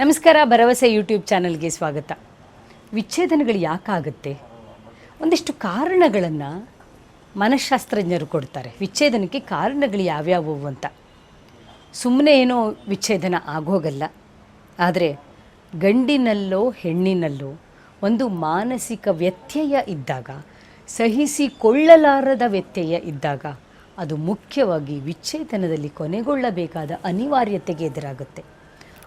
ನಮಸ್ಕಾರ, ಭರವಸೆ ಯೂಟ್ಯೂಬ್ ಚಾನಲ್ಗೆ ಸ್ವಾಗತ. ವಿಚ್ಛೇದನಗಳು ಯಾಕಾಗುತ್ತೆ? ಒಂದಿಷ್ಟು ಕಾರಣಗಳನ್ನು ಮನಃಶಾಸ್ತ್ರಜ್ಞರು ಕೊಡ್ತಾರೆ. ವಿಚ್ಛೇದನಕ್ಕೆ ಕಾರಣಗಳು ಯಾವ್ಯಾವು ಅಂತ. ಸುಮ್ಮನೆ ಏನೋ ವಿಚ್ಛೇದನ ಆಗೋಗಲ್ಲ. ಆದರೆ ಗಂಡಿನಲ್ಲೋ, ಹೆಣ್ಣಿನಲ್ಲೋ ಒಂದು ಮಾನಸಿಕ ವ್ಯತ್ಯಯ ಇದ್ದಾಗ, ಸಹಿಸಿಕೊಳ್ಳಲಾರದ ವ್ಯತ್ಯಯ ಇದ್ದಾಗ, ಅದು ಮುಖ್ಯವಾಗಿ ವಿಚ್ಛೇದನದಲ್ಲಿ ಕೊನೆಗೊಳ್ಳಬೇಕಾದ ಅನಿವಾರ್ಯತೆಗೆ ಎದುರಾಗುತ್ತೆ.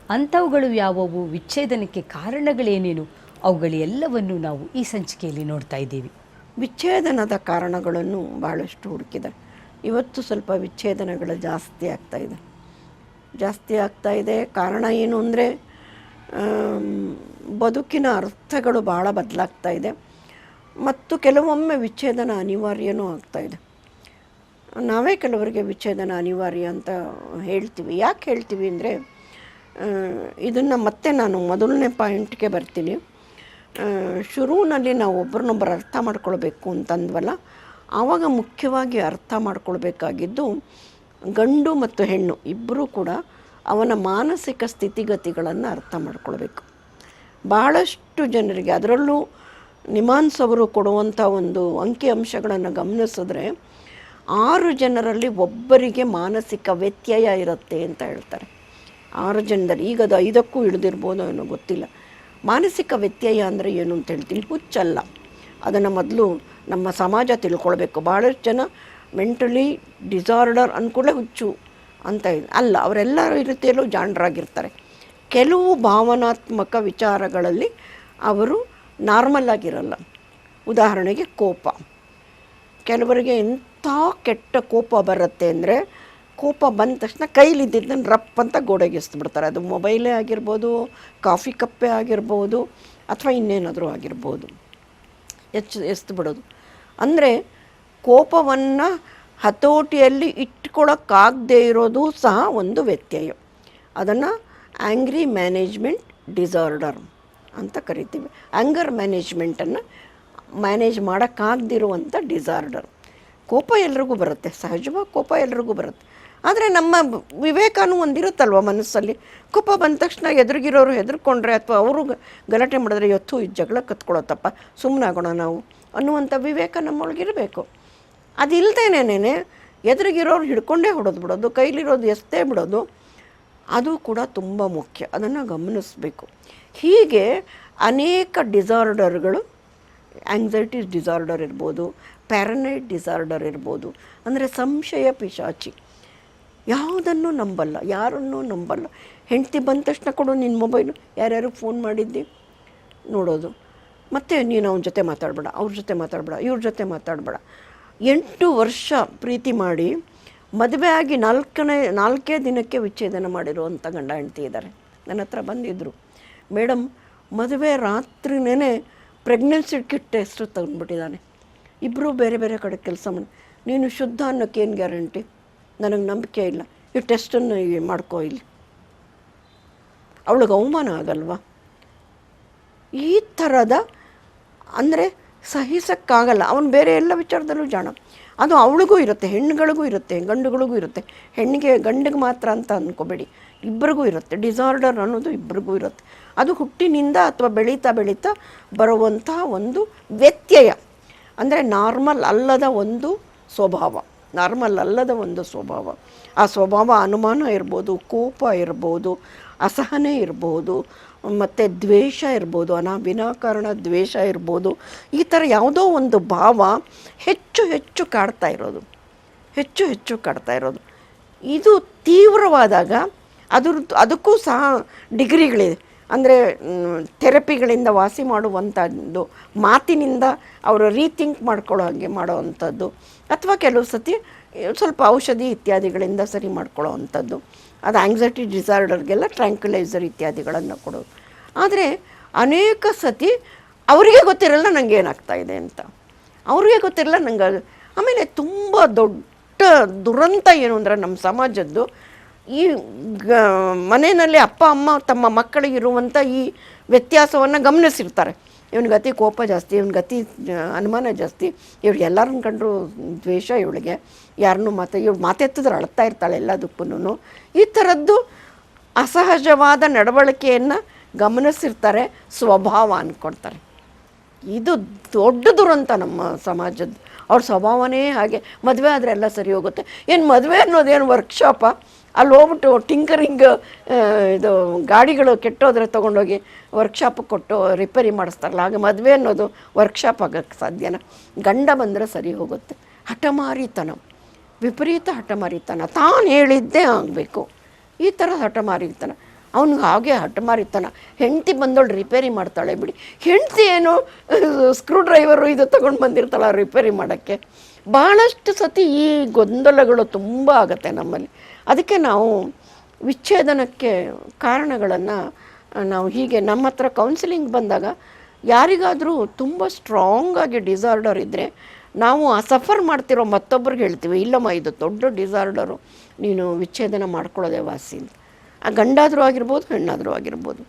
ಅಂಥವುಗಳು ಯಾವುವು? ವಿಚ್ಛೇದನಕ್ಕೆ ಕಾರಣಗಳೇನೇನು? ಅವುಗಳೆಲ್ಲವನ್ನು ನಾವು ಈ ಸಂಚಿಕೆಯಲ್ಲಿ ನೋಡ್ತಾ ಇದ್ದೀವಿ. ವಿಚ್ಛೇದನದ ಕಾರಣಗಳನ್ನು ಭಾಳಷ್ಟು ಹುಡುಕಿದೆ. ಇವತ್ತು ಸ್ವಲ್ಪ ವಿಚ್ಛೇದನಗಳು ಜಾಸ್ತಿ ಆಗ್ತಾ ಇದೆ. ಜಾಸ್ತಿ ಆಗ್ತಾ ಇದೆ. ಕಾರಣ ಏನು ಅಂದರೆ ಬದುಕಿನ ಅರ್ಥಗಳು ಭಾಳ ಬದಲಾಗ್ತಾ ಇದೆ. ಮತ್ತು ಕೆಲವೊಮ್ಮೆ ವಿಚ್ಛೇದನ ಅನಿವಾರ್ಯನೂ ಆಗ್ತಾ ಇದೆ. ನಾವೇ ಕೆಲವರಿಗೆ ವಿಚ್ಛೇದನ ಅನಿವಾರ್ಯ ಅಂತ ಹೇಳ್ತೀವಿ. ಯಾಕೆ ಹೇಳ್ತೀವಿ ಅಂದರೆ ಇದನ್ನು ಮತ್ತೆ ನಾನು ಮೊದಲನೇ ಪಾಯಿಂಟ್ಗೆ ಬರ್ತೀನಿ. ಶುರುವಿನಲ್ಲಿ ನಾವು ಒಬ್ರನ್ನೊಬ್ಬರು ಅರ್ಥ ಮಾಡ್ಕೊಳ್ಬೇಕು ಅಂತಂದ್ವಲ್ಲ, ಆವಾಗ ಮುಖ್ಯವಾಗಿ ಅರ್ಥ ಮಾಡ್ಕೊಳ್ಬೇಕಾಗಿದ್ದು ಗಂಡು ಮತ್ತು ಹೆಣ್ಣು ಇಬ್ಬರೂ ಕೂಡ ಅವನ ಮಾನಸಿಕ ಸ್ಥಿತಿಗತಿಗಳನ್ನು ಅರ್ಥ ಮಾಡ್ಕೊಳ್ಬೇಕು. ಬಹಳಷ್ಟು ಜನರಿಗೆ ಅದರಲ್ಲೂ ನಿಮಾನ್ಸ್ ಅವರು ಕೊಡುವಂಥ ಒಂದು ಅಂಕಿ ಅಂಶಗಳನ್ನು ಗಮನಿಸಿದ್ರೆ, ಆರು ಜನರಲ್ಲಿ ಒಬ್ಬರಿಗೆ ಮಾನಸಿಕ ವ್ಯತ್ಯಯ ಇರುತ್ತೆ ಅಂತ ಹೇಳ್ತಾರೆ. ಆರು ಜನದಲ್ಲಿ ಈಗ ಅದು ಐದಕ್ಕೂ ಇಳಿದಿರ್ಬೋದು ಏನೋ ಗೊತ್ತಿಲ್ಲ. ಮಾನಸಿಕ ವ್ಯತ್ಯಯ ಅಂದರೆ ಏನು ಅಂತ ಹೇಳ್ತೀನಿ. ಹುಚ್ಚಲ್ಲ. ಅದನ್ನು ಮೊದಲು ನಮ್ಮ ಸಮಾಜ ತಿಳ್ಕೊಳ್ಬೇಕು. ಭಾಳಷ್ಟು ಜನ ಮೆಂಟಲಿ ಡಿಸಾರ್ಡರ್ ಅಂದ್ಕೂಡಲೇ ಹುಚ್ಚು ಅಂತ ಇದೆ. ಅಲ್ಲ ಅವರೆಲ್ಲ ರೀತಿಯಲ್ಲೂ ಜಾಣರಾಗಿರ್ತಾರೆ. ಕೆಲವು ಭಾವನಾತ್ಮಕ ವಿಚಾರಗಳಲ್ಲಿ ಅವರು ನಾರ್ಮಲ್ ಆಗಿರಲ್ಲ. ಉದಾಹರಣೆಗೆ ಕೋಪ. ಕೆಲವರಿಗೆ ಎಂಥ ಕೆಟ್ಟ ಕೋಪ ಬರುತ್ತೆ ಅಂದರೆ ಕೋಪ ಬಂದ ತಕ್ಷಣ ಕೈಲಿದ್ದಿದ್ದನ್ನು ರಪ್ ಅಂತ ಗೋಡೆಗೆ ಎಸ್ಬಿಡ್ತಾರೆ ಅದು ಮೊಬೈಲೇ ಆಗಿರ್ಬೋದು, ಕಾಫಿ ಕಪ್ಪೇ ಆಗಿರ್ಬೋದು, ಅಥವಾ ಇನ್ನೇನಾದರೂ ಆಗಿರ್ಬೋದು. ಎಚ್ ಎಸ್ದು ಬಿಡೋದು ಅಂದರೆ ಕೋಪವನ್ನು ಹತೋಟಿಯಲ್ಲಿ ಇಟ್ಕೊಳ್ಳೋಕ್ಕಾಗದೇ ಇರೋದು ಸಹ ಒಂದು ವ್ಯತ್ಯಯ. ಅದನ್ನು ಆ್ಯಂಗ್ರಿ ಮ್ಯಾನೇಜ್ಮೆಂಟ್ ಡಿಸಾರ್ಡರ್ ಅಂತ ಕರಿತೀವಿ. ಆ್ಯಂಗರ್ ಮ್ಯಾನೇಜ್ಮೆಂಟನ್ನು ಮ್ಯಾನೇಜ್ ಮಾಡೋಕ್ಕಾಗದಿರುವಂಥ ಡಿಸಾರ್ಡರ್. ಕೋಪ ಎಲ್ರಿಗೂ ಬರುತ್ತೆ. ಸಹಜವಾಗಿ ಕೋಪ ಎಲ್ರಿಗೂ ಬರುತ್ತೆ. ಆದರೆ ನಮ್ಮ ವಿವೇಕನೂ ಒಂದಿರುತ್ತಲ್ವ ಮನಸ್ಸಲ್ಲಿ? ಕೋಪ ಬಂದ ತಕ್ಷಣ ಎದುರಿಗಿರೋರು ಹೆದರ್ಕೊಂಡ್ರೆ ಅಥವಾ ಅವರು ಗಲಾಟೆ ಮಾಡಿದ್ರೆ ಇವತ್ತು ಈ ಜಗಳ ಕತ್ಕೊಳ್ಳೋತಪ್ಪ ಸುಮ್ಮನಾಗೋಣ ನಾವು ಅನ್ನುವಂಥ ವಿವೇಕ ನಮ್ಮೊಳಗಿರಬೇಕು. ಅದಿಲ್ದೇನೇನೆ ಎದುರಿಗಿರೋರು ಹಿಡ್ಕೊಂಡೇ ಹೊಡೆದು ಬಿಡೋದು, ಕೈಲಿರೋದು ಎಸ್ತೇ ಬಿಡೋದು, ಅದು ಕೂಡ ತುಂಬ ಮುಖ್ಯ. ಅದನ್ನು ಗಮನಿಸಬೇಕು. ಹೀಗೆ ಅನೇಕ ಡಿಸಾರ್ಡರ್ಗಳು ಆ್ಯಂಗ್ಸೈಟಿ ಡಿಸಾರ್ಡರ್ ಇರ್ಬೋದು ಪ್ಯಾರನೈಡ್ ಡಿಸಾರ್ಡರ್ ಇರ್ಬೋದು, ಅಂದರೆ ಸಂಶಯ ಪಿಶಾಚಿ. ಯಾವುದನ್ನು ನಂಬಲ್ಲ, ಯಾರನ್ನೂ ನಂಬಲ್ಲ. ಹೆಂಡತಿ ಬಂದ ತಕ್ಷಣ ಕೊಡು ನಿನ್ನ ಮೊಬೈಲು ಯಾರ್ಯಾರು ಫೋನ್ ಮಾಡಿದ್ದಿ? ನೋಡೋದು. ಮತ್ತೆ ನೀನು ಅವನ ಜೊತೆ ಮಾತಾಡಬೇಡ, ಅವ್ರ ಜೊತೆ ಮಾತಾಡಬೇಡ, ಇವ್ರ ಜೊತೆ ಮಾತಾಡಬೇಡ. ಎಂಟು ವರ್ಷ ಪ್ರೀತಿ ಮಾಡಿ ಮದುವೆ ಆಗಿ ನಾಲ್ಕನೇ, ನಾಲ್ಕೇ ದಿನಕ್ಕೆ ವಿಚ್ಛೇದನ ಮಾಡಿರುವಂಥ ಗಂಡ ಹೆಂಡತಿ ಇದ್ದಾರೆ ನನ್ನ ಹತ್ರ ಬಂದಿದ್ದರು ಮೇಡಮ್ ಮದುವೆ ರಾತ್ರಿನೇ ಪ್ರೆಗ್ನೆನ್ಸಿ ಕಿಟ್ ಟೆಸ್ಟ್ ತಂದುಬಿಟ್ಟಿದ್ದಾನೆ. ಇಬ್ಬರೂ ಬೇರೆ ಬೇರೆ ಕಡೆ ಕೆಲಸ ಮಾಡಿ, ನೀನು ಶುದ್ಧ ಅನ್ನೋಕ್ಕೇನು ಗ್ಯಾರಂಟಿ ನನಗೆ ನಂಬಿಕೆ ಇಲ್ಲ. ಈ ಟೆಸ್ಟನ್ನು ಮಾಡ್ಕೋ ಇಲ್ಲಿ. ಅವಳಿಗೆ ಅವಮಾನ ಆಗಲ್ವಾ? ಈ ಥರದ ಅಂದರೆ ಸಹಿಸೋಕ್ಕಾಗಲ್ಲ. ಅವನು ಬೇರೆ ಎಲ್ಲ ವಿಚಾರದಲ್ಲೂ ಜಾಣ. ಅದು ಅವಳಿಗೂ ಇರುತ್ತೆ, ಹೆಣ್ಣುಗಳಿಗೂ ಇರುತ್ತೆ, ಗಂಡುಗಳಿಗೂ ಇರುತ್ತೆ. ಹೆಣ್ಣಿಗೆ, ಗಂಡಿಗೆ ಮಾತ್ರ ಅಂತ ಅಂದ್ಕೋಬೇಡಿ ಇಬ್ಬರಿಗೂ ಇರುತ್ತೆ. ಡಿಸಾರ್ಡರ್ ಅನ್ನೋದು ಇಬ್ಬರಿಗೂ ಇರುತ್ತೆ. ಅದು ಹುಟ್ಟಿನಿಂದ ಅಥವಾ ಬೆಳೀತಾ ಬೆಳೀತಾ ಬರುವಂತಹ ಒಂದು ವ್ಯತ್ಯಯ. ಅಂದರೆ ನಾರ್ಮಲ್ ಅಲ್ಲದ ಒಂದು ಸ್ವಭಾವ. ನಾರ್ಮಲ್ ಅಲ್ಲದ ಒಂದು ಸ್ವಭಾವ. ಆ ಸ್ವಭಾವ ಅನುಮಾನ ಇರ್ಬೋದು, ಕೋಪ ಇರ್ಬೋದು, ಅಸಹನೆ ಇರ್ಬೋದು, ಮತ್ತು ದ್ವೇಷ ಇರ್ಬೋದು ಅನಾ ವಿನಾಕಾರಣ ದ್ವೇಷ ಇರ್ಬೋದು, ಈ ಥರ ಯಾವುದೋ ಒಂದು ಭಾವ ಹೆಚ್ಚು ಹೆಚ್ಚು ಕಾಡ್ತಾ ಇರೋದು. ಹೆಚ್ಚು ಹೆಚ್ಚು ಕಾಡ್ತಾ ಇರೋದು. ಇದು ತೀವ್ರವಾದಾಗ ಅದ್ರದ್ದು ಅದಕ್ಕೂ ಸಹ ಡಿಗ್ರಿಗಳಿದೆ. ಅಂದರೆ ಥೆರಪಿಗಳಿಂದ ವಾಸಿ ಮಾಡುವಂಥದ್ದು ಮಾತಿನಿಂದ ಅವರು ರೀಥಿಂಕ್ ಮಾಡ್ಕೊಳ್ಳೋ ಹಾಗೆ ಮಾಡೋವಂಥದ್ದು ಅಥವಾ ಕೆಲವು ಸತಿ ಸ್ವಲ್ಪ ಔಷಧಿ ಇತ್ಯಾದಿಗಳಿಂದ ಸರಿ ಮಾಡ್ಕೊಳ್ಳೋ ಅಂಥದ್ದು, ಅದು ಆಂಗ್ಸೈಟಿ ಡಿಸಾರ್ಡರ್ಗೆಲ್ಲ ಟ್ರ್ಯಾಂಕ್ಯುಲೈಸರ್ ಇತ್ಯಾದಿಗಳನ್ನು ಕೊಡೋದು ಆದರೆ, ಅನೇಕ ಸತಿ ಅವರಿಗೆ ಗೊತ್ತಿರಲ್ಲ ನನಗೆ ಏನಾಗ್ತಾ ಇದೆ ಅಂತ. ಅವ್ರಿಗೆ ಗೊತ್ತಿರಲ್ಲ ನಂಗೆ, ಆಮೇಲೆ ತುಂಬ ದೊಡ್ಡ ದುರಂತ ಏನು ಅಂದರೆ ನಮ್ಮ ಸಮಾಜದ್ದು ಈ ಗ, ಮನೆಯಲ್ಲಿ ಅಪ್ಪ, ಅಮ್ಮ, ತಮ್ಮ ಮಕ್ಕಳಿಗೆ ಇರುವಂಥ ಈ ವ್ಯತ್ಯಾಸವನ್ನು ಗಮನಿಸಿರ್ತಾರೆ. ಇವನ ಗತಿ ಕೋಪ ಜಾಸ್ತಿ, ಇವನ ಗತಿ ಅನುಮಾನ ಜಾಸ್ತಿ ಇವ್ರಿಗೆ ಎಲ್ಲರನ್ನ ಕಂಡ್ರು ದ್ವೇಷ ಇವಳಿಗೆ. ಯಾರನ್ನೂ ಮಾತು, ಇವಳು ಮಾತೆತ್ತಿದ್ರೆ ಅಳ್ತಾ ಇರ್ತಾಳೆ ಎಲ್ಲದಕ್ಕೂ ಈ ಥರದ್ದು ಅಸಹಜವಾದ ನಡವಳಿಕೆಯನ್ನು ಗಮನಿಸಿರ್ತಾರೆ, ಸ್ವಭಾವ ಅಂದ್ಕೊಳ್ತಾರೆ ಇದು ದೊಡ್ಡ ದುರಂತ ನಮ್ಮ ಸಮಾಜದ. ಅವ್ರ ಸ್ವಭಾವನೇ ಹಾಗೆ. ಮದುವೆ ಆದರೆ ಎಲ್ಲ ಸರಿ ಹೋಗುತ್ತೆ. ಏನು ಮದುವೆ ಅನ್ನೋದೇನು ವರ್ಕ್ಶಾಪ ಅಲ್ಲಿ ಹೋಗ್ಬಿಟ್ಟು ಟಿಂಕರಿಂಗ್ ಇದು ಗಾಡಿಗಳು ಕೆಟ್ಟೋದ್ರೆ ತೊಗೊಂಡೋಗಿ ವರ್ಕ್ಶಾಪಿಗೆ ಕೊಟ್ಟು ರಿಪೇರಿ ಮಾಡಿಸ್ತಾರಲ್ಲ, ಹಾಗೆ ಮದುವೆ ಅನ್ನೋದು ವರ್ಕ್ಶಾಪ್ ಆಗೋಕ್ಕೆ ಸಾಧ್ಯನ? ಗಂಡ ಬಂದರೆ ಸರಿ ಹೋಗುತ್ತೆ. ಹಠಮಾರಿತನ, ವಿಪರೀತ ಹಠಮಾರಿತನ, ತಾನು ಹೇಳಿದ್ದೇ ಆಗಬೇಕು. ಈ ಥರ ಹಠಮಾರಿತನ. ಅವ್ನಿಗೆ ಹಾಗೆ ಹಠಮಾರಿತನ. ಹೆಂಡತಿ ಬಂದೋಳು ರಿಪೇರಿ ಮಾಡ್ತಾಳೆ ಬಿಡಿ. ಹೆಂಡತಿ ಏನು ಸ್ಕ್ರೂ ಡ್ರೈವರು ಇದು ತೊಗೊಂಡು ಬಂದಿರ್ತಾಳೆ ರಿಪೇರಿ ಮಾಡೋಕ್ಕೆ? ಭಾಳಷ್ಟು ಸತಿ ಈ ಗೊಂದಲಗಳು ತುಂಬ ಆಗುತ್ತೆ ನಮ್ಮಲ್ಲಿ. ಅದಕ್ಕೆ ನಾವು ವಿಚ್ಛೇದನಕ್ಕೆ ಕಾರಣಗಳನ್ನು ನಾವು ಹೀಗೆ ನಮ್ಮ ಹತ್ರ ಕೌನ್ಸಿಲಿಂಗ್ ಬಂದಾಗ ಯಾರಿಗಾದರೂ ತುಂಬ ಸ್ಟ್ರಾಂಗಾಗಿ ಡಿಸಾರ್ಡರ್ ಇದ್ದರೆ ನಾವು ಆ ಸಫರ್ ಮಾಡ್ತಿರೋ ಮತ್ತೊಬ್ಬರಿಗೆ ಹೇಳ್ತೀವಿ, ಇಲ್ಲಮ್ಮ, ಇದು ದೊಡ್ಡ ಡಿಸಾರ್ಡರು ನೀನು ವಿಚ್ಛೇದನ ಮಾಡ್ಕೊಳ್ಳೋದೇ ವಾಸಿ ಅಂತ. ಆ ಗಂಡಾದರೂ ಆಗಿರ್ಬೋದು, ಹೆಣ್ಣಾದರೂ ಆಗಿರ್ಬೋದು.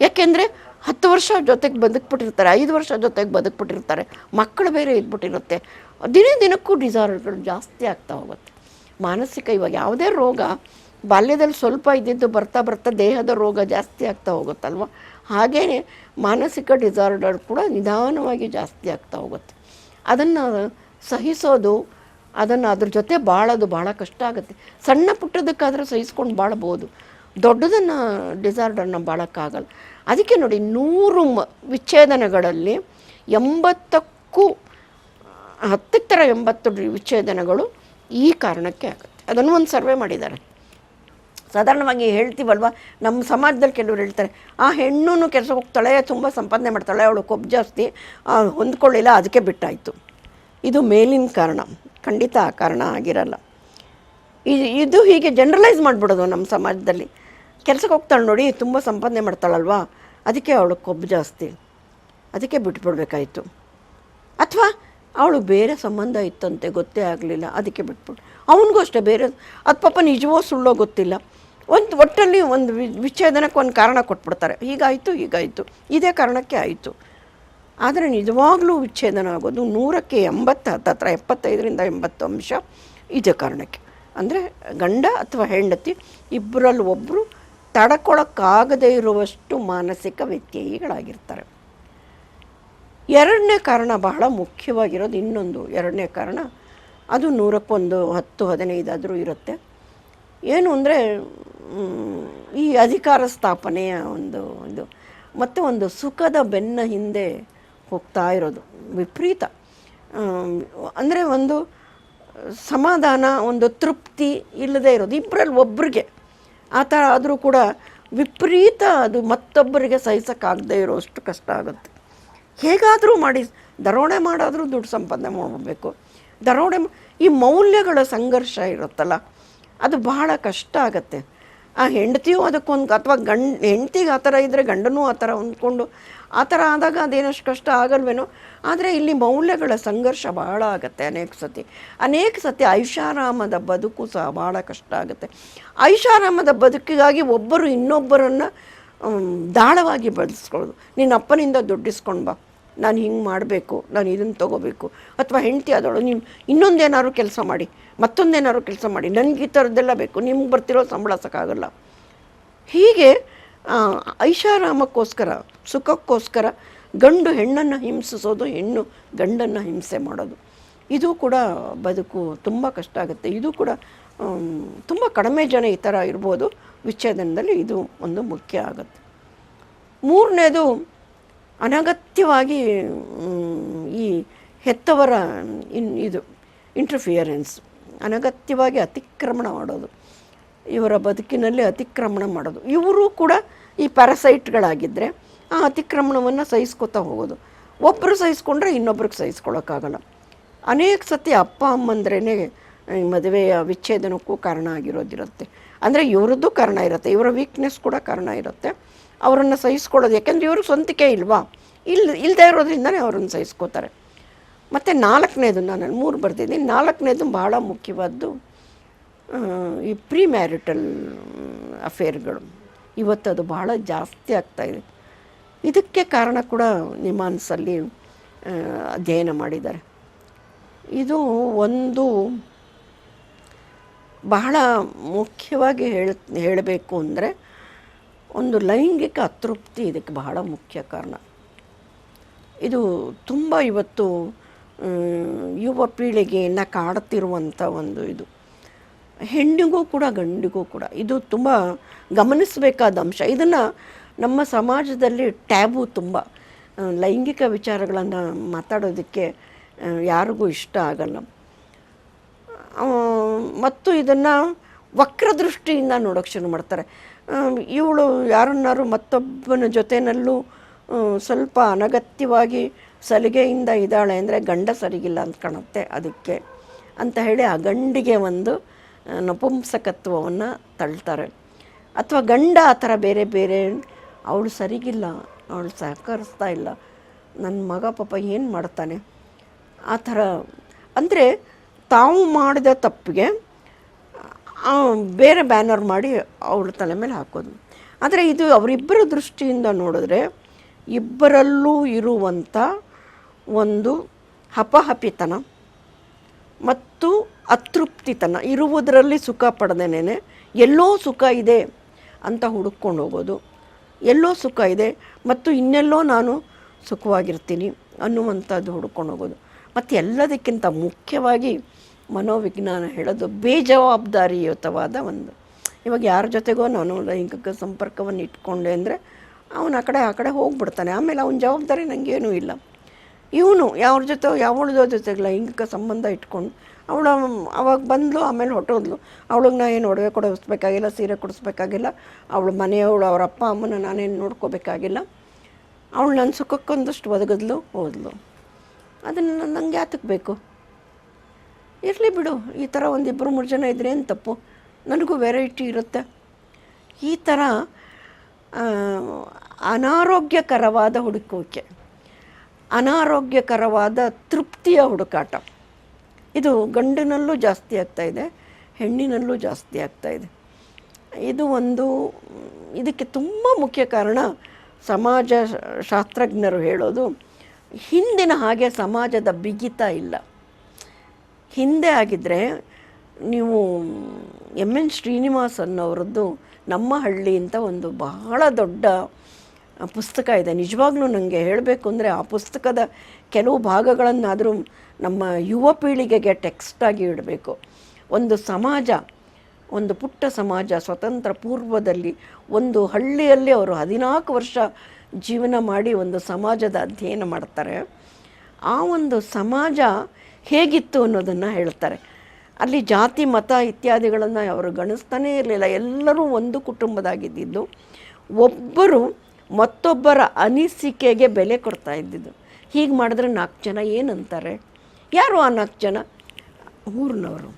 ಯಾಕೆಂದರೆ ಹತ್ತು ವರ್ಷ ಜೊತೆಗೆ ಬದುಕ್ಬಿಟ್ಟಿರ್ತಾರೆ, ಐದು ವರ್ಷ ಜೊತೆಗೆ ಬದುಕ್ಬಿಟ್ಟಿರ್ತಾರೆ ಮಕ್ಕಳು ಬೇರೆ ಇದ್ಬಿಟ್ಟಿರುತ್ತೆ. ದಿನೇ ದಿನಕ್ಕೂ ಡಿಸಾರ್ಡರ್ಗಳು ಜಾಸ್ತಿ ಆಗ್ತಾ ಹೋಗುತ್ತೆ. ಮಾನಸಿಕ ಇವಾಗ ಯಾವುದೇ ರೋಗ ಬಾಲ್ಯದಲ್ಲಿ ಸ್ವಲ್ಪ ಇದ್ದಿದ್ದು ಬರ್ತಾ ಬರ್ತಾ ದೇಹದ ರೋಗ ಜಾಸ್ತಿ ಆಗ್ತಾ ಹೋಗುತ್ತಲ್ವ? ಹಾಗೆಯೇ ಮಾನಸಿಕ ಡಿಸಾರ್ಡರ್ ಕೂಡ ನಿಧಾನವಾಗಿ ಜಾಸ್ತಿ ಆಗ್ತಾ ಹೋಗುತ್ತೆ. ಅದನ್ನು ಸಹಿಸೋದು, ಅದನ್ನು ಅದ್ರ ಜೊತೆ ಬಾಳೋದು ಭಾಳ ಕಷ್ಟ ಆಗುತ್ತೆ. ಸಣ್ಣ ಪುಟ್ಟದಕ್ಕಾದರೂ ಸಹಿಸ್ಕೊಂಡು ಬಾಳ್ಬೋದು. ದೊಡ್ಡದನ್ನು ಡಿಸಾರ್ಡರ್ನ ಬಾಳೋಕ್ಕಾಗಲ್ಲ. ಅದಕ್ಕೆ ನೋಡಿ ನೂರು ಮ ವಿಚ್ಛೇದನಗಳಲ್ಲಿ ಎಂಬತ್ತಕ್ಕೂ, ಹತ್ತಿತ್ತರ ಎಂಬತ್ತು ವಿಚ್ಛೇದನಗಳು ಈ ಕಾರಣಕ್ಕೆ ಆಗುತ್ತೆ. ಅದನ್ನು ಒಂದು ಸರ್ವೆ ಮಾಡಿದ್ದಾರೆ. ಸಾಧಾರಣವಾಗಿ ಹೇಳ್ತೀವಲ್ವ ನಮ್ಮ ಸಮಾಜದಲ್ಲಿ ಕೆಲವರು ಹೇಳ್ತಾರೆ, ಆ ಹೆಣ್ಣು ಕೆಲಸಕ್ಕೆ ಹೋಗ್ತಾಳೆ, ತುಂಬ ಸಂಪಾದನೆ ಮಾಡ್ತಾಳೆ, ಅವಳು ಕೊಬ್ಬು ಜಾಸ್ತಿ ಹೊಂದ್ಕೊಳ್ಳಿಲ್ಲ, ಅದಕ್ಕೆ ಬಿಟ್ಟಾಯಿತು. ಇದು ಮೇಲಿನ ಕಾರಣ, ಖಂಡಿತ ಆ ಕಾರಣ ಆಗಿರಲ್ಲ. ಇದು ಇದು ಹೀಗೆ ಜನರಲೈಸ್ ಮಾಡಿಬಿಡೋದು ನಮ್ಮ ಸಮಾಜದಲ್ಲಿ. ಕೆಲಸಕ್ಕೆ ಹೋಗ್ತಾಳೆ ನೋಡಿ, ತುಂಬ ಸಂಪಾದನೆ ಮಾಡ್ತಾಳಲ್ವಾ, ಅದಕ್ಕೆ ಅವಳು ಕೊಬ್ಬು ಜಾಸ್ತಿ, ಅದಕ್ಕೆ ಬಿಟ್ಬಿಡ್ಬೇಕಾಯ್ತು. ಅಥವಾ ಅವಳು ಬೇರೆ ಸಂಬಂಧ ಇತ್ತಂತೆ, ಗೊತ್ತೇ ಆಗಲಿಲ್ಲ. ಅದಕ್ಕೆ ಬಿಟ್ಬಿಟ್ಟು ಅವನಿಗೂ ಅಷ್ಟೇ ಬೇರೆ ಅದು ಪಾಪ ನಿಜವೋ ಸುಳ್ಳೋ ಗೊತ್ತಿಲ್ಲ. ಒಂದು ಒಟ್ಟಲ್ಲಿ ಒಂದು ವಿಚ್ಛೇದನಕ್ಕೆ ಒಂದು ಕಾರಣ ಕೊಟ್ಬಿಡ್ತಾರೆ. ಹೀಗಾಯಿತು ಹೀಗಾಯಿತು. ಇದೇ ಕಾರಣಕ್ಕೆ ಆಯಿತು. ಆದರೆ ನಿಜವಾಗಲೂ ವಿಚ್ಛೇದನ ಆಗೋದು ನೂರಕ್ಕೆ ಎಂಬತ್ತು ಹತ್ತತ್ರ ಎಪ್ಪತ್ತೈದರಿಂದ ಎಂಬತ್ತು ಅಂಶ ಇದೇ ಕಾರಣಕ್ಕೆ. ಅಂದರೆ ಗಂಡ ಅಥವಾ ಹೆಂಡತಿ ಇಬ್ಬರಲ್ಲಿ ಒಬ್ಬರು ತಡ್ಕೊಳಕ್ಕಾಗದೇ ಇರುವಷ್ಟು ಮಾನಸಿಕ ವ್ಯತ್ಯಯಿಗಳಾಗಿರ್ತಾರೆ. ಎರಡನೇ ಕಾರಣ ಬಹಳ ಮುಖ್ಯವಾಗಿರೋದು ಇನ್ನೊಂದು ಎರಡನೇ ಕಾರಣ. ಅದು ನೂರಕ್ಕೊಂದು ಹತ್ತು ಹದಿನೈದಾದರೂ ಇರುತ್ತೆ. ಏನು ಅಂದರೆ ಈ ಅಧಿಕಾರ ಸ್ಥಾಪನೆಯ ಒಂದು ಇದು. ಮತ್ತು ಒಂದು ಸುಖದ ಬೆನ್ನ ಹಿಂದೆ ಹೋಗ್ತಾ ಇರೋದು. ವಿಪರೀತ. ಅಂದರೆ ಒಂದು ಸಮಾಧಾನ, ಒಂದು ತೃಪ್ತಿ ಇಲ್ಲದೆ ಇರೋದು. ಇಬ್ಬರಲ್ಲಿ ಒಬ್ರಿಗೆ ಆ ಥರ ಆದರೂ ಕೂಡ ವಿಪರೀತ ಅದು ಮತ್ತೊಬ್ಬರಿಗೆ ಸಹಿಸೋಕ್ಕಾಗದೇ ಇರೋಷ್ಟು ಕಷ್ಟ ಆಗುತ್ತೆ. ಹೇಗಾದರೂ ಮಾಡಿ, ದರೋಡೆ ಮಾಡಾದರೂ ದುಡ್ಡು ಸಂಪಾದನೆ ಮಾಡಬೇಕು ದರೋಡೆ ಈ ಮೌಲ್ಯಗಳ ಸಂಘರ್ಷ ಇರುತ್ತಲ್ಲ, ಅದು ಬಹಳ ಕಷ್ಟ ಆಗುತ್ತೆ. ಆ ಹೆಂಡತಿಯೂ ಅದಕ್ಕೊಂದು, ಅಥವಾ ಗಂಡ, ಹೆಂಡ್ತಿಗೆ ಆ ಥರ ಇದ್ದರೆ ಗಂಡನೂ ಆ ಥರ ಹೊಂದ್ಕೊಂಡು, ಆ ಥರ ಆದಾಗ ಅದೇನಷ್ಟು ಕಷ್ಟ ಆಗಲ್ವೇನೋ, ಆದರೆ ಇಲ್ಲಿ ಮೌಲ್ಯಗಳ ಸಂಘರ್ಷ ಭಾಳ ಆಗುತ್ತೆ ಅನೇಕ ಸತಿ. ಅನೇಕ ಸತಿ ಐಷಾರಾಮದ ಬದುಕು ಸಹ ಭಾಳ ಕಷ್ಟ ಆಗುತ್ತೆ. ಐಷಾರಾಮದ ಬದುಕಿಗಾಗಿ ಒಬ್ಬರು ಇನ್ನೊಬ್ಬರನ್ನು ದಾಳವಾಗಿ ಬಳಸ್ಕೊಳ್ಳೋದು. ನಿನ್ನ ಅಪ್ಪನಿಂದ ದುಡ್ಡಿಸ್ಕೊಂಡು ಬಾ. ನಾನು ಹಿಂಗೆ ಮಾಡಬೇಕು, ನಾನು ಇದನ್ನು ತೊಗೋಬೇಕು. ಅಥವಾ ಹೆಂಡತಿ ಆದವಳು ನಿಮ್ಮ ಇನ್ನೊಂದೇನಾದ್ರು ಕೆಲಸ ಮಾಡಿ, ಮತ್ತೊಂದೇನಾದ್ರು ಕೆಲಸ ಮಾಡಿ, ನನಗೆ ಈ ಥರದ್ದೆಲ್ಲ ಬೇಕು, ನಿಮ್ಗೆ ಬರ್ತಿರೋ ಸಂಬಳ ಸಾಕಾಗಲ್ಲ. ಹೀಗೆ ಐಷಾರಾಮಕ್ಕೋಸ್ಕರ, ಸುಖಕ್ಕೋಸ್ಕರ ಗಂಡು ಹೆಣ್ಣನ್ನು ಹಿಂಸಿಸೋದು, ಹೆಣ್ಣು ಗಂಡನ್ನು ಹಿಂಸೆ ಮಾಡೋದು. ಇದು ಕೂಡ ಬದುಕು ತುಂಬ ಕಷ್ಟ ಆಗುತ್ತೆ. ಇದು ಕೂಡ ತುಂಬ ಕಡಿಮೆ ಜನ ಈ ಥರ ಇರ್ಬೋದು. ವಿಚ್ಛೇದನದಲ್ಲಿ ಇದು ಒಂದು ಮುಖ್ಯ ಆಗುತ್ತೆ. ಮೂರನೇದು ಅನಗತ್ಯವಾಗಿ ಈ ಹೆತ್ತವರ ಇನ್, ಇದು ಇಂಟರ್ಫಿಯರೆನ್ಸ್ ಅನಗತ್ಯವಾಗಿ ಅತಿಕ್ರಮಣ ಮಾಡೋದು. ಇವರ ಬದುಕಿನಲ್ಲಿ ಅತಿಕ್ರಮಣ ಮಾಡೋದು. ಇವರು ಕೂಡ ಈ ಪ್ಯಾರಸೈಟ್ಗಳಾಗಿದ್ದರೆ ಆ ಅತಿಕ್ರಮಣವನ್ನು ಸಹಿಸ್ಕೊತಾ ಹೋಗೋದು. ಒಬ್ಬರು ಸಹಿಸ್ಕೊಂಡ್ರೆ ಇನ್ನೊಬ್ರಿಗೆ ಸಹಿಸ್ಕೊಳ್ಳೋಕ್ಕಾಗಲ್ಲ ಅನೇಕ ಸತಿ ಅಪ್ಪ ಅಮ್ಮಂದ್ರೇ ಮದುವೆಯ ವಿಚ್ಛೇದನಕ್ಕೂ ಕಾರಣ ಆಗಿರೋದಿರುತ್ತೆ. ಅಂದರೆ ಇವ್ರದ್ದು ಕಾರಣ ಇರುತ್ತೆ. ಇವರ ವೀಕ್ನೆಸ್ ಕೂಡ ಕಾರಣ ಇರುತ್ತೆ. ಅವರನ್ನು ಸಹಿಸ್ಕೊಳ್ಳೋದು. ಯಾಕೆಂದರೆ ಇವ್ರಿಗೆ ಸ್ವಂತಿಕೆ ಇಲ್ವಾ? ಇಲ್ಲ ಇಲ್ಲದೆ ಇರೋದ್ರಿಂದನೇ ಅವರನ್ನು ಸಹಿಸ್ಕೋತಾರೆ. ಮತ್ತು ನಾಲ್ಕನೇದು ನಾನು ಮೂರು ಬರ್ತಿದ್ದೀನಿ ನಾಲ್ಕನೇದು ಭಾಳ ಮುಖ್ಯವಾದ್ದು ಈ ಪ್ರೀ ಮ್ಯಾರಿಟಲ್ ಅಫೇರ್ಗಳು. ಇವತ್ತು ಅದು ಬಹಳ ಜಾಸ್ತಿ ಆಗ್ತಾಯಿದೆ ಇದಕ್ಕೆ ಕಾರಣ ಕೂಡ ನಿಮಾನ್ಸಲ್ಲಿ ಆ, ಅಧ್ಯಯನ ಮಾಡಿದ್ದಾರೆ. ಇದು ಒಂದು ಬಹಳ ಮುಖ್ಯವಾಗಿ ಹೇಳ ಹೇಳಬೇಕು ಅಂದರೆ ಒಂದು ಲೈಂಗಿಕ ಅತೃಪ್ತಿ ಇದಕ್ಕೆ ಬಹಳ ಮುಖ್ಯ ಕಾರಣ. ಇದು ತುಂಬ ಇವತ್ತು ಯುವ ಪೀಳಿಗೆಯನ್ನು ಕಾಡುತ್ತಿರುವಂಥ ಒಂದು ಇದು. ಹೆಣ್ಣಿಗೂ ಕೂಡ ಗಂಡಿಗೂ ಕೂಡ ಇದು ತುಂಬ ಗಮನಿಸಬೇಕಾದ ಅಂಶ. ಇದನ್ನು ನಮ್ಮ ಸಮಾಜದಲ್ಲಿ ಟ್ಯಾಬು ತುಂಬ. ಲೈಂಗಿಕ ವಿಚಾರಗಳನ್ನು ಮಾತಾಡೋದಕ್ಕೆ ಯಾರಿಗೂ ಇಷ್ಟ ಆಗಲ್ಲ. ಮತ್ತು ಇದನ್ನು ವಕ್ರದೃಷ್ಟಿಯಿಂದ ನೋಡೋಕ್ಕೆ ಶುರು ಮಾಡ್ತಾರೆ. ಇವಳು ಯಾರನ್ನಾರು ಮತ್ತೊಬ್ಬನ ಜೊತೆಯಲ್ಲೂ ಸ್ವಲ್ಪ ಅನಗತ್ಯವಾಗಿ ಸಲಿಗೆಯಿಂದ ಇದ್ದಾಳೆ ಅಂದರೆ ಗಂಡ ಸರಿಗಿಲ್ಲ ಅಂತ ಕಾಣುತ್ತೆ ಅದಕ್ಕೆ ಅಂತ ಹೇಳಿ ಆ ಗಂಡಿಗೆ ಒಂದು ನಪುಂಸಕತ್ವವನ್ನು ತಳ್ತಾರೆ. ಅಥವಾ ಗಂಡ ಆ ಥರ ಬೇರೆ ಬೇರೆ, ಅವಳು ಸರಿಗಿಲ್ಲ, ಅವಳು ಸಹಕರಿಸ್ತಾ ಇಲ್ಲ, ನನ್ನ ಮಗ ಪಾಪ ಏನು ಮಾಡ್ತಾನೆ? ಆ ಥರ. ಅಂದರೆ ತಾವು ಮಾಡಿದ ತಪ್ಪಿಗೆ ಬೇರೆ ಬ್ಯಾನರ್ ಮಾಡಿ ಅವಳ ತಲೆ ಮೇಲೆ ಹಾಕೋದು. ಆದರೆ ಇದು ಅವರಿಬ್ಬರ ದೃಷ್ಟಿಯಿಂದ ನೋಡಿದ್ರೆ ಇಬ್ಬರಲ್ಲೂ ಇರುವಂಥ ಒಂದು ಹಪಹಪಿತನ ಮತ್ತು ಅತೃಪ್ತಿತನ. ಇರುವುದರಲ್ಲಿ ಸುಖ ಪಡೆದೇನೆ ಎಲ್ಲೋ ಸುಖ ಇದೆ ಅಂತ ಹುಡುಕೊಂಡು ಹೋಗೋದು. ಎಲ್ಲೋ ಸುಖ ಇದೆ ಮತ್ತು ಇನ್ನೆಲ್ಲೋ ನಾನು ಸುಖವಾಗಿರ್ತೀನಿ ಅನ್ನುವಂಥದ್ದು ಹುಡ್ಕೊಂಡು ಹೋಗೋದು. ಮತ್ತು ಎಲ್ಲದಕ್ಕಿಂತ ಮುಖ್ಯವಾಗಿ ಮನೋವಿಜ್ಞಾನ ಹೇಳೋದು ಬೇಜವಾಬ್ದಾರಿಯುತವಾದ ಒಂದು. ಇವಾಗ ಯಾರ ಜೊತೆಗೋ ನಾನು ಲೈಂಗಿಕ ಸಂಪರ್ಕವನ್ನು ಇಟ್ಕೊಂಡೆ ಅಂದರೆ ಅವನು ಆ ಕಡೆ ಆ ಕಡೆ ಹೋಗ್ಬಿಡ್ತಾನೆ. ಆಮೇಲೆ ಅವನ ಜವಾಬ್ದಾರಿ ನನಗೇನೂ ಇಲ್ಲ. ಇವನು ಯಾವ್ರ ಜೊತೆ, ಯಾವಳ್ದ ಜೊತೆ ಲೈಂಗಿಕ ಸಂಬಂಧ ಇಟ್ಕೊಂಡು ಅವಳು ಅವಾಗ ಬಂದಳು ಆಮೇಲೆ ಹೊಟ್ಟೋದ್ಲು ಅವಳಿಗೆ ನಾ ಏನು ಒಡವೆ ಕೊಡಿಸ್ಬೇಕಾಗಿಲ್ಲ, ಸೀರೆ ಕೊಡಿಸ್ಬೇಕಾಗಿಲ್ಲ. ಅವಳ ಮನೆಯವಳು, ಅವ್ರ ಅಪ್ಪ, ಅಮ್ಮನ ನಾನೇನು ನೋಡ್ಕೋಬೇಕಾಗಿಲ್ಲ. ಅವಳು ನನ್ನ ಸುಖಕ್ಕೊಂದಷ್ಟು ಒದಗಿದ್ಲು, ಹೋದ್ಲು. ಅದನ್ನು ನನಗೆ ಯಾತಕ್ಕೆ ಬೇಕು? ಇರಲಿ ಬಿಡು, ಈ ಥರ ಒಂದಿಬ್ಬರು ಮೂರು ಜನ ಇದ್ರೆ ಏನು ತಪ್ಪು? ನನಗೂ ವೆರೈಟಿ ಇರುತ್ತೆ. ಈ ಥರ ಅನಾರೋಗ್ಯಕರವಾದ ಹುಡುಕುವಿಕೆ, ಅನಾರೋಗ್ಯಕರವಾದ ತೃಪ್ತಿಯ ಹುಡುಕಾಟ. ಇದು ಗಂಡಿನಲ್ಲೂ ಜಾಸ್ತಿ ಆಗ್ತಾ ಇದೆ, ಹೆಣ್ಣಿನಲ್ಲೂ ಜಾಸ್ತಿ ಆಗ್ತಾ ಇದೆ. ಇದು ಒಂದು, ಇದಕ್ಕೆ ತುಂಬ ಮುಖ್ಯ ಕಾರಣ ಸಮಾಜ ಶಾಸ್ತ್ರಜ್ಞರು ಹೇಳೋದು, ಹಿಂದಿನ ಹಾಗೆ ಸಮಾಜದ ಬಿಗಿತ ಇಲ್ಲ. ಹಿಂದೆ ಆಗಿದ್ದರೆ ನೀವು ಎಂ ಎನ್ ಶ್ರೀನಿವಾಸ್ ಅನ್ನೋರದ್ದು ನಮ್ಮ ಹಳ್ಳಿ ಅಂತ ಒಂದು ಬಹಳ ದೊಡ್ಡ ಪುಸ್ತಕ ಇದೆ. ನಿಜವಾಗ್ಲೂ ನನಗೆ ಹೇಳಬೇಕು ಅಂದರೆ ಆ ಪುಸ್ತಕದ ಕೆಲವು ಭಾಗಗಳನ್ನಾದರೂ ನಮ್ಮ ಯುವ ಪೀಳಿಗೆಗೆ ಟೆಕ್ಸ್ಟಾಗಿ ಇಡಬೇಕು. ಒಂದು ಸಮಾಜ, ಒಂದು ಪುಟ್ಟ ಸಮಾಜ ಸ್ವತಂತ್ರ ಪೂರ್ವದಲ್ಲಿ ಒಂದು ಹಳ್ಳಿಯಲ್ಲಿ ಅವರು ಹದಿನಾಲ್ಕು ವರ್ಷ ಜೀವನ ಮಾಡಿ ಒಂದು ಸಮಾಜದ ಅಧ್ಯಯನ ಮಾಡ್ತಾರೆ. ಆ ಒಂದು ಸಮಾಜ ಹೇಗಿತ್ತು ಅನ್ನೋದನ್ನು ಹೇಳ್ತಾರೆ. ಅಲ್ಲಿ ಜಾತಿ, ಮತ ಇತ್ಯಾದಿಗಳನ್ನು ಅವರು ಗಣಿಸ್ತಾನೇ ಇರಲಿಲ್ಲ. ಎಲ್ಲರೂ ಒಂದು ಕುಟುಂಬದಾಗಿದ್ದಿದ್ದು. ಒಬ್ಬರು ಮತ್ತೊಬ್ಬರ ಅನಿಸಿಕೆಗೆ ಬೆಲೆ ಕೊಡ್ತಾ ಇದ್ದಿದ್ದು. ಹೀಗೆ ಮಾಡಿದ್ರೆ ನಾಲ್ಕು ಜನ ಏನಂತಾರೆ? ಯಾರು ಆ ನಾಲ್ಕು ಜನ? ಊರಿನವರು.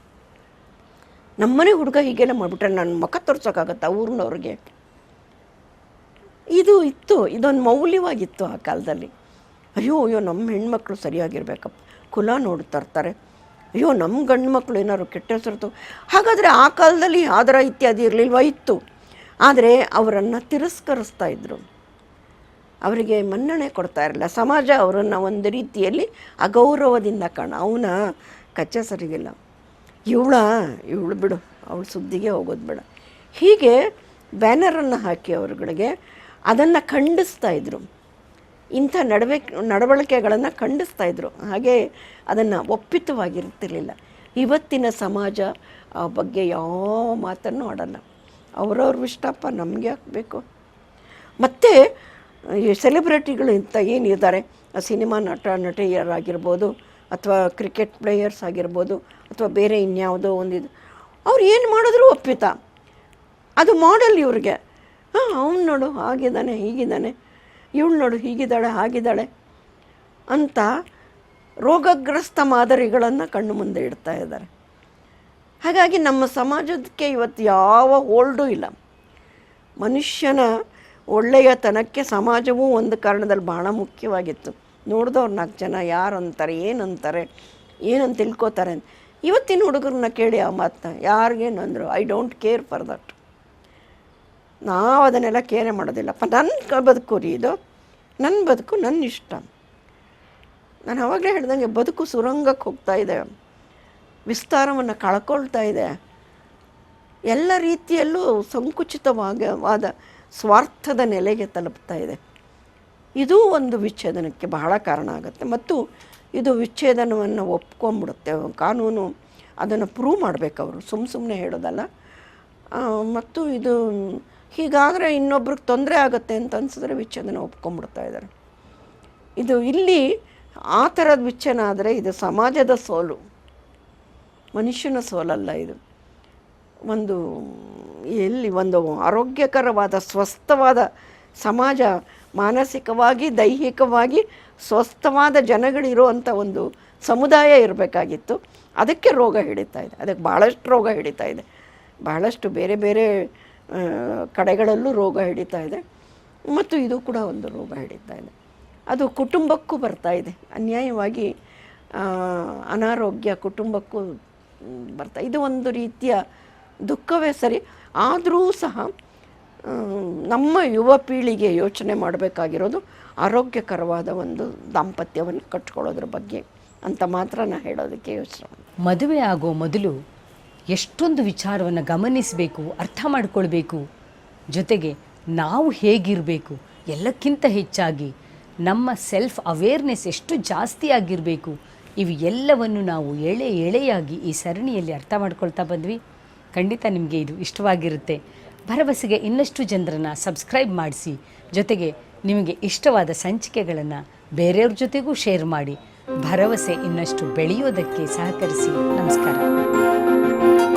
ನಮ್ಮನೆ ಹುಡುಗ ಹೀಗೆಲ್ಲ ಮಾಡಿಬಿಟ್ರೆ ನನ್ನ ಮುಖ ತೋರ್ಸೋಕ್ಕಾಗತ್ತಾ ಊರಿನವ್ರಿಗೆ? ಇದು ಇತ್ತು. ಇದೊಂದು ಮೌಲ್ಯವಾಗಿತ್ತು ಆ ಕಾಲದಲ್ಲಿ. ಅಯ್ಯೋ ಅಯ್ಯೋ, ನಮ್ಮ ಹೆಣ್ಮಕ್ಳು ಸರಿಯಾಗಿರ್ಬೇಕಪ್ಪ. ಕುಲ ನೋಡ್ತಾ ತರ್ತಾರೆ. ಅಯ್ಯೋ ನಮ್ಮ ಗಂಡು ಮಕ್ಕಳು ಏನಾದ್ರು ಕೆಟ್ಟ ಹೆಸರು ಹಾಗಾದರೆ ಆ ಕಾಲದಲ್ಲಿ ಆದರ ಇತ್ಯಾದಿ ಇರಲಿಲ್ವ? ಇತ್ತು. ಆದರೆ ಅವರನ್ನು ತಿರಸ್ಕರಿಸ್ತಾ ಇದ್ದರು ಅವರಿಗೆ ಮನ್ನಣೆ ಕೊಡ್ತಾ ಇರಲಿಲ್ಲ. ಸಮಾಜ ಅವರನ್ನು ಒಂದು ರೀತಿಯಲ್ಲಿ ಅಗೌರವದಿಂದ ಕಾಣ, ಅವನ ಕಚ್ಚ ಸರಿಗಿಲ್ಲ. ಇವಳ, ಇವಳು ಬಿಡು, ಅವಳು ಸುದ್ದಿಗೆ ಹೋಗೋದು ಬೇಡ. ಹೀಗೆ ಬ್ಯಾನರನ್ನು ಹಾಕಿ ಅವರುಗಳಿಗೆ ಅದನ್ನು ಖಂಡಿಸ್ತಾ ಇದ್ರು. ಇಂಥ ನಡವೆ ನಡವಳಿಕೆಗಳನ್ನು ಖಂಡಿಸ್ತಾ ಇದ್ರು. ಹಾಗೆ ಅದನ್ನು ಒಪ್ಪಿತವಾಗಿರ್ತಿರ್ಲಿಲ್ಲ. ಇವತ್ತಿನ ಸಮಾಜ ಆ ಬಗ್ಗೆ ಯಾವ ಮಾತನ್ನು ಆಡಲ್ಲ. ಅವ್ರವ್ರ ಇಷ್ಟಪ್ಪ ನಮಗೆ ಹಾಕಬೇಕು ಮತ್ತು ಈ ಸೆಲೆಬ್ರಿಟಿಗಳು ಇಂಥ ಏನಿದ್ದಾರೆ? ಸಿನಿಮಾ ನಟ, ನಟಿಯರಾಗಿರ್ಬೋದು, ಅಥವಾ ಕ್ರಿಕೆಟ್ ಪ್ಲೇಯರ್ಸ್ ಆಗಿರ್ಬೋದು, ಅಥವಾ ಬೇರೆ ಇನ್ಯಾವುದೋ ಒಂದಿದು ಅವ್ರು ಏನು ಮಾಡಿದ್ರು ಒಪ್ಪಿತ. ಅದು ಮಾಡಲ್ ಇವ್ರಿಗೆ. ಹಾಂ, ಅವ್ನು ನೋಡು ಹಾಗಿದ್ದಾನೆ ಹೀಗಿದ್ದಾನೆ ಇವಳು ನೋಡು, ಹೀಗಿದ್ದಾಳೆ, ಹಾಗಿದ್ದಾಳೆ ಅಂತ ರೋಗಗ್ರಸ್ತ ಮಾದರಿಗಳನ್ನು ಕಣ್ಣು ಮುಂದೆ ಇಡ್ತಾ ಇದ್ದಾರೆ. ಹಾಗಾಗಿ ನಮ್ಮ ಸಮಾಜಕ್ಕೆ ಇವತ್ತು ಯಾವ ಹೋಲ್ಡೂ ಇಲ್ಲ. ಮನುಷ್ಯನ ಒಳ್ಳೆಯತನಕ್ಕೆ ಸಮಾಜವೂ ಒಂದು ಕಾರಣದಲ್ಲಿ ಭಾಳ ಮುಖ್ಯವಾಗಿತ್ತು. ನೋಡಿದವ್ರು ನಾಲ್ಕು ಜನ ಯಾರು ಅಂತಾರೆ ಏನಂತಾರೆ, ಏನಂತ ತಿಳ್ಕೊತಾರೆ ಇವತ್ತಿನ ಹುಡುಗರನ್ನ ಕೇಳಿ ಆ ಮಾತನ್ನ, ಯಾರಿಗೇನು ಅಂದರು I don't care for that ನಾವು ಅದನ್ನೆಲ್ಲ ಕೇರೆ ಮಾಡೋದಿಲ್ಲಪ್ಪ ನನ್ನ ಬದುಕು ರೀ ಇದು. ನನ್ನ ಬದುಕು ನನ್ನ ಇಷ್ಟ. ನಾನು ಅವಾಗಲೇ ಹೇಳ್ದಂಗೆ ಬದುಕು ಸುರಂಗಕ್ಕೆ ಹೋಗ್ತಾ ಇದೆ. ವಿಸ್ತಾರವನ್ನು ಕಳ್ಕೊಳ್ತಾ ಇದೆ. ಎಲ್ಲ ರೀತಿಯಲ್ಲೂ ಸಂಕುಚಿತವಾದ ಸ್ವಾರ್ಥದ ನೆಲೆಗೆ ತಲುಪ್ತಾ ಇದೆ. ಇದು ಒಂದು ವಿಚ್ಛೇದನಕ್ಕೆ ಬಹಳ ಕಾರಣ ಆಗುತ್ತೆ. ಮತ್ತು ಇದು ವಿಚ್ಛೇದನವನ್ನು ಒಪ್ಕೊಂಡ್ಬಿಡುತ್ತೆ. ಕಾನೂನು ಅದನ್ನು ಪ್ರೂವ್ ಮಾಡಬೇಕು ಅವರು. ಸುಮ್ಮ ಸುಮ್ಮನೆ ಹೇಳೋದಲ್ಲ. ಮತ್ತು ಇದು ಹೀಗಾದರೆ ಇನ್ನೊಬ್ರಿಗೆ ತೊಂದರೆ ಆಗುತ್ತೆ ಅಂತ ಅನ್ಸಿದ್ರೆ ವಿಚ್ಛೇದನ ಒಪ್ಕೊಂಡ್ಬಿಡ್ತಾ ಇದ್ದಾರೆ. ಇದು ಇಲ್ಲಿ ಆ ಥರದ ವಿಚ್ಛೇದನ ಆದರೆ ಇದು ಸಮಾಜದ ಸೋಲು. ಮನುಷ್ಯನ ಸೋಲಲ್ಲ ಇದು. ಒಂದು ಎಲ್ಲಿ ಒಂದು ಆರೋಗ್ಯಕರವಾದ, ಸ್ವಸ್ಥವಾದ ಸಮಾಜ, ಮಾನಸಿಕವಾಗಿ, ದೈಹಿಕವಾಗಿ ಸ್ವಸ್ಥವಾದ ಜನಗಳಿರುವಂಥ ಒಂದು ಸಮುದಾಯ ಇರಬೇಕಾಗಿತ್ತು. ಅದಕ್ಕೆ ರೋಗ ಹಿಡಿತಾ ಇದೆ. ಅದಕ್ಕೆ ಭಾಳಷ್ಟು ರೋಗ ಹಿಡಿತಾ ಇದೆ. ಬಹಳಷ್ಟು ಬೇರೆ ಬೇರೆ ಕಡೆಗಳಲ್ಲೂ ರೋಗ ಹಿಡಿತಾ ಇದೆ. ಮತ್ತು ಇದು ಕೂಡ ಒಂದು ರೋಗ ಹಿಡಿತಾ ಇದೆ. ಅದು ಕುಟುಂಬಕ್ಕೂ ಬರ್ತಾ ಇದೆ. ಅನ್ಯಾಯವಾಗಿ ಅನಾರೋಗ್ಯ ಕುಟುಂಬಕ್ಕೂ ಬರ್ತಾ, ಇದು ಒಂದು ರೀತಿಯ ದುಃಖವೇ ಸರಿ. ಆದರೂ ಸಹ ನಮ್ಮ ಯುವ ಪೀಳಿಗೆ ಯೋಚನೆ ಮಾಡಬೇಕಾಗಿರೋದು ಆರೋಗ್ಯಕರವಾದ ಒಂದು ದಾಂಪತ್ಯವನ್ನು ಕಟ್ಕೊಳ್ಳೋದ್ರ ಬಗ್ಗೆ ಅಂತ ಮಾತ್ರ ನಾನು ಹೇಳೋದಕ್ಕೆ ಯೋಚನೆ. ಮದುವೆ ಆಗೋ ಮೊದಲು ಎಷ್ಟೊಂದು ವಿಚಾರವನ್ನು ಗಮನಿಸಬೇಕು, ಅರ್ಥ ಮಾಡಿಕೊಳ್ಬೇಕು. ಜೊತೆಗೆ ನಾವು ಹೇಗಿರಬೇಕು, ಎಲ್ಲಕ್ಕಿಂತ ಹೆಚ್ಚಾಗಿ ನಮ್ಮ ಸೆಲ್ಫ್ ಅವೇರ್ನೆಸ್ ಎಷ್ಟು ಜಾಸ್ತಿ ಆಗಿರಬೇಕು, ಇವು ಎಲ್ಲವನ್ನು ನಾವು ಎಳೆ ಎಳೆಯಾಗಿ ಈ ಸರಣಿಯಲ್ಲಿ ಅರ್ಥ ಮಾಡ್ಕೊಳ್ತಾ ಬಂದ್ವಿ. ಖಂಡಿತ ನಿಮಗೆ ಇದು ಇಷ್ಟವಾಗಿರುತ್ತೆ. ಭರವಸೆಗೆ ಇನ್ನಷ್ಟು ಜನರನ್ನು ಸಬ್ಸ್ಕ್ರೈಬ್ ಮಾಡಿಸಿ. ಜೊತೆಗೆ ನಿಮಗೆ ಇಷ್ಟವಾದ ಸಂಚಿಕೆಗಳನ್ನು ಬೇರೆಯವ್ರ ಜೊತೆಗೂ ಶೇರ್ ಮಾಡಿ. ಭರವಸೆ ಇನ್ನಷ್ಟು ಬೆಳೆಯೋದಕ್ಕೆ ಸಹಕರಿಸಿ. ನಮಸ್ಕಾರ.